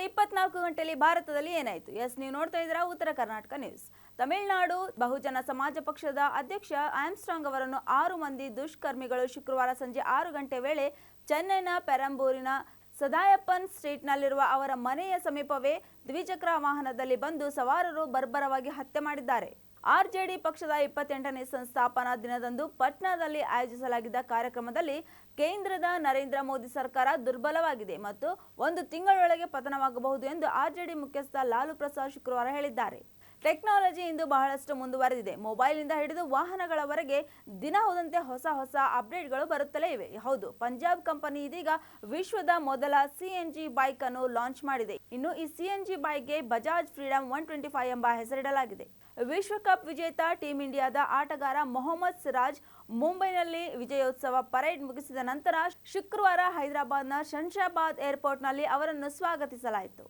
ಕಳೆದ ಇಪ್ಪತ್ನಾಲ್ಕು ಗಂಟೆಯಲ್ಲಿ ಭಾರತದಲ್ಲಿ ಏನಾಯಿತು? ಎಸ್, ನೀವು ನೋಡ್ತಾ ಇದ್ದೀರಾ ಉತ್ತರ ಕರ್ನಾಟಕ ನ್ಯೂಸ್. ತಮಿಳುನಾಡು ಬಹುಜನ ಸಮಾಜ ಪಕ್ಷದ ಅಧ್ಯಕ್ಷ ಆಮ್ಸ್ಟ್ರಾಂಗ್ ಅವರನ್ನು ಆರು ಮಂದಿ ದುಷ್ಕರ್ಮಿಗಳು ಶುಕ್ರವಾರ ಸಂಜೆ ಆರು ಗಂಟೆ ವೇಳೆ ಚೆನ್ನೈನ ಪೆರಂಬೂರಿನ ಸದಾಯಪ್ಪನ್ ಸ್ಟ್ರೀಟ್ನಲ್ಲಿರುವ ಅವರ ಮನೆಯ ಸಮೀಪವೇ ದ್ವಿಚಕ್ರ ವಾಹನದಲ್ಲಿ ಬಂದು ಸವಾರರು ಬರ್ಬರವಾಗಿ ಹತ್ಯೆ ಮಾಡಿದ್ದಾರೆ. ಆರ್ಜೆಡಿ ಪಕ್ಷದ ಇಪ್ಪತ್ತೆಂಟನೇ ಸಂಸ್ಥಾಪನಾ ದಿನದಂದು ಪಟ್ನಾದಲ್ಲಿ ಆಯೋಜಿಸಲಾಗಿದ್ದ ಕಾರ್ಯಕ್ರಮದಲ್ಲಿ ಕೇಂದ್ರದ ನರೇಂದ್ರ ಮೋದಿ ಸರ್ಕಾರ ದುರ್ಬಲವಾಗಿದೆ ಮತ್ತು ಒಂದು ತಿಂಗಳೊಳಗೆ ಪತನವಾಗಬಹುದು ಎಂದು ಆರ್ಜೆಡಿ ಮುಖ್ಯಸ್ಥ ಲಾಲು ಪ್ರಸಾದ್ ಶುಕ್ರವಾರ ಹೇಳಿದ್ದಾರೆ. ಟೆಕ್ನಾಲಜಿ ಇಂದು ಬಹಳಷ್ಟು ಮುಂದುವರೆದಿದೆ. ಮೊಬೈಲ್ನಿಂದ ಹಿಡಿದು ವಾಹನಗಳವರೆಗೆ ದಿನ ಹೋದಂತೆ ಹೊಸ ಹೊಸ ಅಪ್ಡೇಟ್ಗಳು ಬರುತ್ತಲೇ ಇವೆ. ಹೌದು, ಪಂಜಾಬ್ ಕಂಪನಿ ಇದೀಗ ವಿಶ್ವದ ಮೊದಲ ಸಿಎನ್ಜಿ ಬೈಕ್ ಅನ್ನು ಲಾಂಚ್ ಮಾಡಿದೆ. ಇನ್ನು ಈ CNG ಬೈಕ್ಗೆ Bajaj Freedom one twenty five ಎಂಬ ಹೆಸರಿಡಲಾಗಿದೆ. ವಿಶ್ವಕಪ್ ವಿಜೇತ ಟೀಂ ಇಂಡಿಯಾದ ಆಟಗಾರ ಮೊಹಮ್ಮದ್ ಸಿರಾಜ್ ಮುಂಬೈನಲ್ಲಿ ವಿಜಯೋತ್ಸವ ಪರೇಡ್ ಮುಗಿಸಿದ ನಂತರ ಶುಕ್ರವಾರ ಹೈದರಾಬಾದ್ನ ಶಂಷಾಬಾದ್ ಏರ್ಪೋರ್ಟ್ನಲ್ಲಿ ಅವರನ್ನು ಸ್ವಾಗತಿಸಲಾಯಿತು.